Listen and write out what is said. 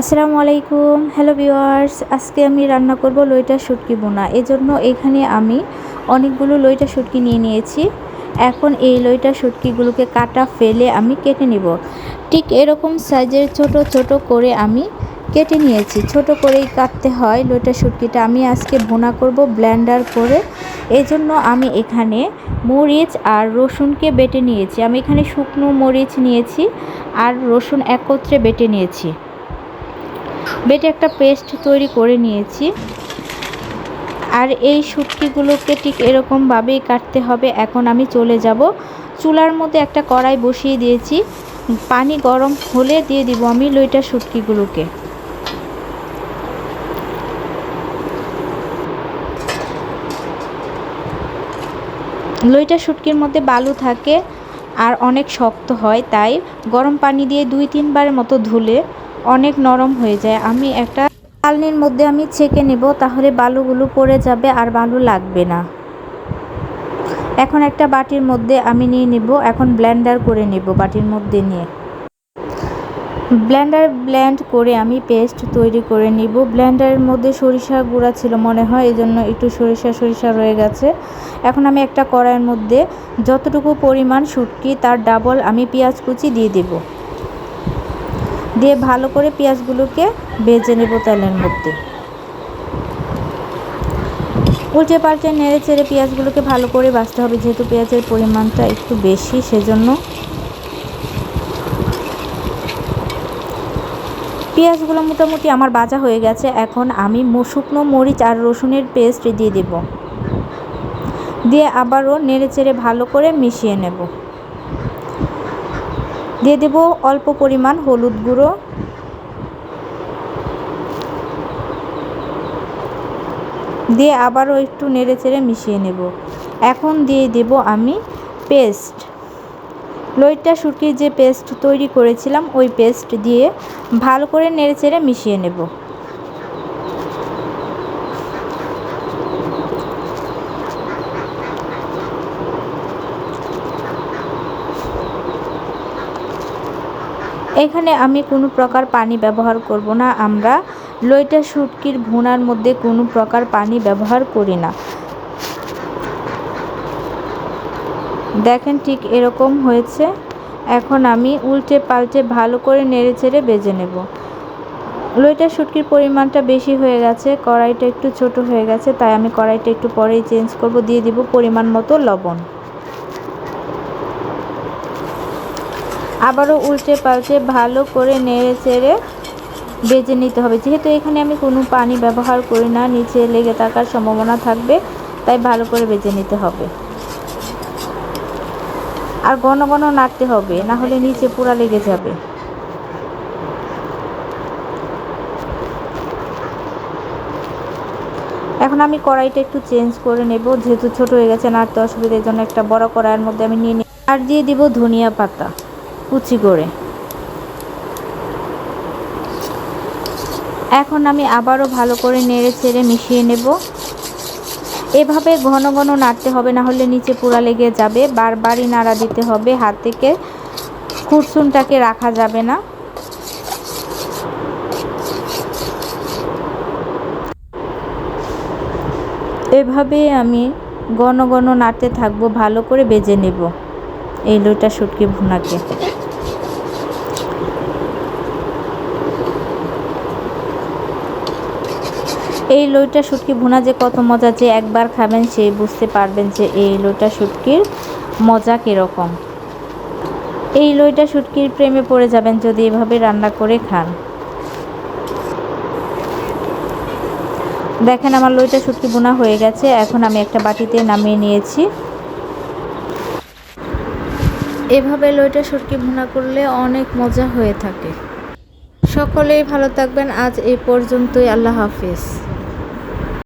আসসালামু আলাইকুম। Hello viewers আজকে আমি রান্না করব লইটা শুটকি বোনা। এজন্য এখানে আমি অনেকগুলো লইটা শুটকি নিয়ে নিয়েছি। এখন এই লইটা শুটকিগুলোকে কাটা ফেলে আমি কেটে নিব। ঠিক এরকম সাইজের ছোট ছোট করে আমি কেটে নিয়েছি। ছোট করেই কাটতে হয় লইটা শুটকিটা। আমি আজকে বোনা করব ব্লেন্ডার করে। এজন্য আমি এখানে মরিচ আর রসুনকে বেটে নিয়েছি। আমি এখানে শুকনো মরিচ নিয়েছি আর রসুন একত্রে বেটে নিয়েছি। বেটে একটা পেস্ট তৈরি করে নিয়েছি। আর এই শুটকিগুলোকে ঠিক এরকমভাবেই কাটতে হবে। এখন আমি চলে যাব। চুলার মধ্যে একটা কড়াই বসিয়ে দিয়েছি। পানি গরম হলে দিয়ে দিব আমি লইটা শুটকিগুলোকে। লইটা শুটকির মধ্যে বালু থাকে আর অনেক শক্ত হয়, তাই গরম পানি দিয়ে দুই তিনবার মতো ধুলে অনেক নরম হয়ে যায়। আমি একটা চালনির মধ্যে আমি ছেঁকে নেব, তাহলে বালুগুলো পড়ে যাবে আর বালু লাগবে না। এখন একটা বাটির মধ্যে আমি নিয়ে নিব, এখন ব্লেন্ডার করে নেব বাটির মধ্যে নিয়ে। ব্লেন্ডার ব্লেন্ড করে আমি পেস্ট তৈরি করে নিব। ব্লেন্ডারের মধ্যে সরিষা গুঁড়া ছিল মনে হয় এই জন্য একটু সরিষা সরিষা রয়ে গেছে। এখন আমি একটা কড়াইয়ের মধ্যে যতটুকু পরিমাণ শুটকি, তার ডাবল আমি পেঁয়াজ কুচি দিয়ে দেবো। দিয়ে ভালো করে পেঁয়াজগুলোকে ভেজে নেব তেলের মধ্যে। উল্টে পাল্টে নেড়ে চেড়ে পেঁয়াজগুলোকে ভালো করে বাছতে হবে, যেহেতু পেঁয়াজের পরিমাণটা একটু বেশি, সেজন্য পেঁয়াজগুলো মোটামুটি আমার বাজা হয়ে গেছে। এখন আমি শুকনো মরিচ আর রসুনের পেস্ট দিয়ে দেব। দিয়ে আবারও নেড়ে চেড়ে ভালো করে মিশিয়ে নেব। দিয়ে দেব অল্প পরিমাণ হলুদ গুঁড়ো। দিয়ে আবারও একটু নেড়ে চেড়ে মিশিয়ে নেব। এখন দিয়ে দেব আমি পেস্ট। লইটা শুটকির যে পেস্ট তৈরি করেছিলাম, ওই পেস্ট দিয়ে ভালো করে নেড়ে চেড়ে মিশিয়ে নেব। এখানে আমি কোনো প্রকার পানি ব্যবহার করব না। আমরা লইটা শুটকির ভুনার মধ্যে কোনো প্রকার পানি ব্যবহার করি না। দেখেন ঠিক এরকম হয়েছে। এখন আমি উল্টে পাল্টে ভালো করে নেড়ে চেড়ে বেজে নেব। লইটা শুটকির পরিমাণটা বেশি হয়ে গেছে, কড়াইটা একটু ছোট হয়ে গেছে, তাই আমি কড়াইটা একটু পরেই চেঞ্জ করব, দিয়ে দিব পরিমাণ মতো লবণ। আবারও উল্টে পাল্টে ভালো করে নেড়ে চেড়ে বেজে নিতে হবে। যেহেতু এখানে আমি কোনো পানি ব্যবহার করি না, নিচে লেগে থাকার সম্ভাবনা থাকবে, তাই ভালো করে বেজে নিতে হবে। আর ঘন ঘন নাড়তে হবে, না হলে নিচে পুরা লেগে যাবে। এখন আমি কড়াইটা একটু চেঞ্জ করে নেব, যেহেতু ছোট হয়ে গেছে, নাড়তে অসুবিধার জন্য একটা বড় কড়াইয়ের মধ্যে আমি নিয়ে নিই আর দিয়ে দিব ধনিয়া পাতা। কুচি করে। এখন আমি আবারও ভালো করে নেড়ে ছেড়ে মিশিয়ে নেব। এভাবে ঘন ঘন নাড়তে হবে, না হলে নিচে পোড়া লেগে যাবে। বারবারই নাড়া দিতে হবে, হাত থেকে কুরসুনটাকে রাখা যাবে না। এভাবে আমি ঘন ঘন নাড়তে থাকব, ভালো করে বেজে নেব এই লোটা শুটকি ভুনাকে। এই লইটা শুটকি ভুনা যে কত মজা যে একবার খাবেন সেই বুঝতে পারবেন যে এই লইটা শুটকির মজা কীরকম। এই লইটা শুটকির প্রেমে পড়ে যাবেন যদি এভাবে রান্না করে খান। দেখেন আমার লইটা শুটকি বোনা হয়ে গেছে, এখন আমি একটা বাটিতে নামিয়ে নিয়েছি। এভাবে লইটা শুটকি ভুনা করলে অনেক মজা হয়ে থাকে। সকলেই ভালো থাকবেন, আজ এই পর্যন্তই, আল্লাহ হাফিজ।